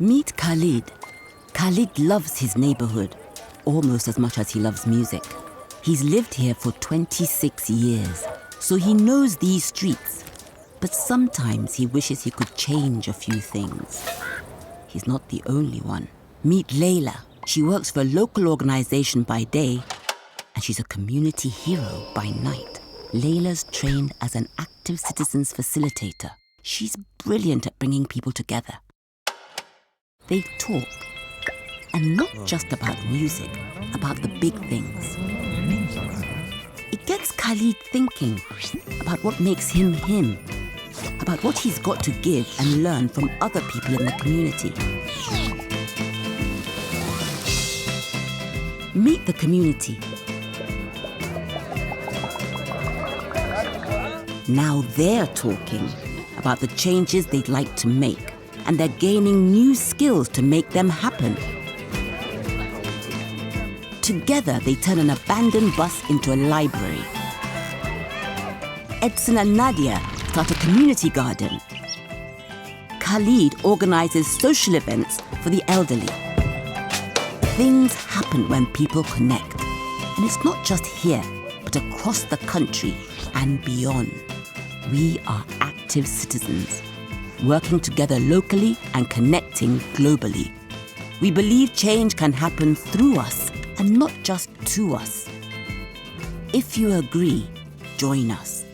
Meet Khalid. Khalid loves his neighborhood almost as much as he loves music. He's lived here for 26 years, so he knows these streets. But sometimes he wishes he could change a few things. He's not the only one. Meet Layla. She works for a local organization by day, and she's a community hero by night. Layla's trained as an active citizens facilitator. She's brilliant at bringing people together. They talk, and not just about music, about the big things. It gets Khalid thinking about what makes him him, about what he's got to give and learn from other people in the community. Meet the community. Now they're talking about the changes they'd like to make, and they're gaining new skills to make them happen. Together, they turn an abandoned bus into a library. Edson and Nadia start a community garden. Khalid organizes social events for the elderly. Things happen when people connect. And it's not just here, but across the country and beyond. We are active citizens, working together locally and connecting globally. We believe change can happen through us and not just to us. If you agree, join us.